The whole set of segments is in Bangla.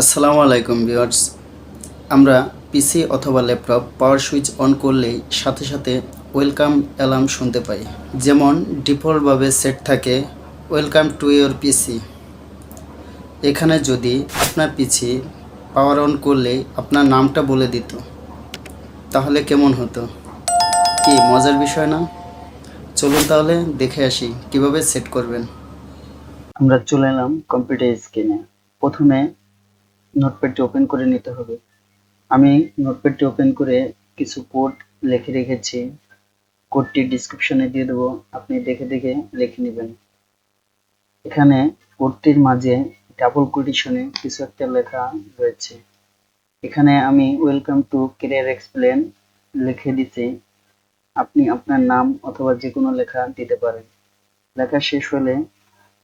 আসসালামু আলাইকুম ভিউয়ার্স। আমরা পিসি অথবা ল্যাপটপ পাওয়ার সুইচ অন করলেই সাথে সাথে ওয়েলকাম অ্যালার্ম শুনতে পাই। যেমন ডিফল্টভাবে সেট থাকে, ওয়েলকাম টু ইয়োর পিসি। এখানে যদি আপনার পিসি পাওয়ার অন করলে আপনার নামটা বলে দিত, তাহলে কেমন হতো? কি মজার বিষয় না? চলুন তাহলে দেখে আসি কীভাবে সেট করবেন। আমরা চলে এলাম কম্পিউটার স্ক্রিনে। প্রথমে নোটপ্যাডটি ওপেন করে নিতে হবে। আমি নোটপ্যাডটি ওপেন করে কিছু কোড লিখে রেখেছি। কোডটি ডিসক্রিপশনে দিয়ে দেবো। আপনি দেখে দেখে লিখে নেবেন। এখানে কোডটির মাঝে ডাবল কোটেশনে কিছু একটা লেখা রয়েছে। এখানে আমি ওয়েলকাম টু কেরিয়ার এক্সপ্লেন লিখে দিতে আপনি আপনার নাম অথবা যে কোনো লেখা দিতে পারেন। লেখা শেষ হলে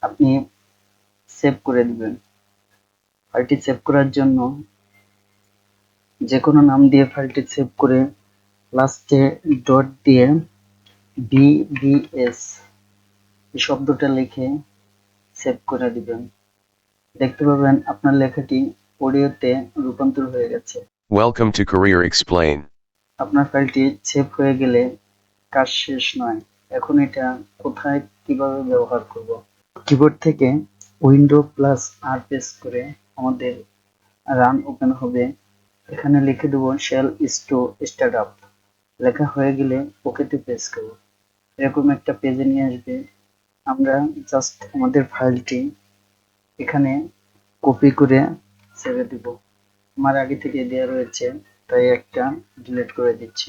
আপনি সেভ করে দিবেন। ফাইলটি সেভ করার জন্য যে কোনো নাম দিয়ে ফাইলটি সেভ করে লাস্টে ডট দিয়ে বিবিএস এই শব্দটা লিখে সেভ করে দিবেন। দেখতে পাবেন আপনার লেখাটি অডিওতে রূপান্তর হয়ে গেছে। Welcome to Career Explain. আপনার ফাইলটি সেভ হয়ে গেলে কাজ শেষ নয়। এখন এটা কোথায় কীভাবে ব্যবহার করব? কিবোর্ড থেকে উইন্ডো প্লাস আর প্রেস করে আমাদের রান ওপেন হবে। এখানে লিখে দেবো শেল স্টো স্টার্ট আপ লেখা হয়ে গেলে ওকেতে প্রেস করব। এরকম একটা পেজে নিয়ে আসবে। আমরা জাস্ট আমাদের ফাইলটি এখানে কপি করে ছেড়ে দিব। আমার আগে থেকে দেওয়া রয়েছে, তাই একটা ডিলিট করে দিচ্ছি।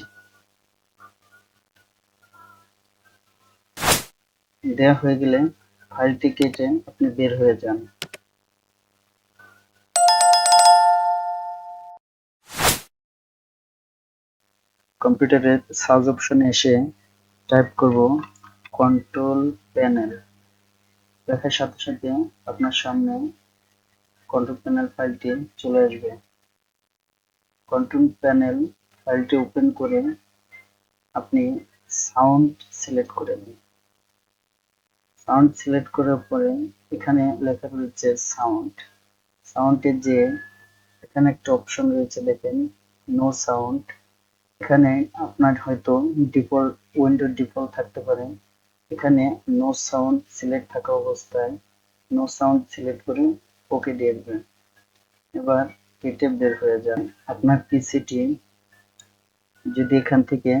দেওয়া হয়ে গেলে ফাইলটি কেটে আপনি বের হয়ে যান। কম্পিউটারের সার্চ অপশনে এসে টাইপ করব কন্ট্রোল প্যানেল। দেখার সাথে সাথে আপনার সামনে কন্ট্রোল প্যানেল ফাইলটি চলে আসবে। কন্ট্রোল প্যানেল ফাইলটি ওপেন করে আপনি সাউন্ড সিলেক্ট করে নিন। সাউন্ড সিলেক্ট করার পরে এখানে লেখা রয়েছে সাউন্ড। সাউন্ডের যে এখানে একটা অপশন রয়েছে দেখেন, নো সাউন্ড। এখানে আপনার হয়তো ডিফল্ট উইন্ডো ডিফল্ট থাকতে পারে। এখানে নো সাউন্ড সিলেক্ট থাকা অবস্থায় নো সাউন্ড সিলেক্ট করে ওকে দিয়ে দেবেন। এবার কেটে বের হয়ে যান। আপনার পিসিটি যদি এখান থেকে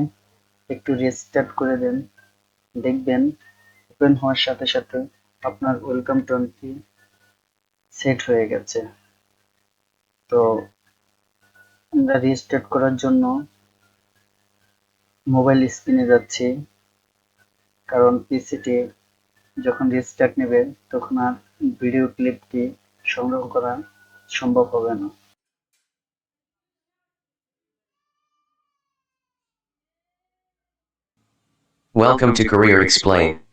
একটু রেস্টার্ট করে দেন, দেখবেন ওপেন হওয়ার সাথে সাথে আপনার ওয়েলকাম টোনটি সেট হয়ে গেছে। তো আমরা রিস্টার্ট করার জন্য মোবাইল স্ক্রিনে যাচ্ছি কারণ পিসিটি যখন রিস্টার্ট নেবে, তখন আর ভিডিও ক্লিপটি সংগ্রহ করা সম্ভব হবে না Welcome to Career Explain.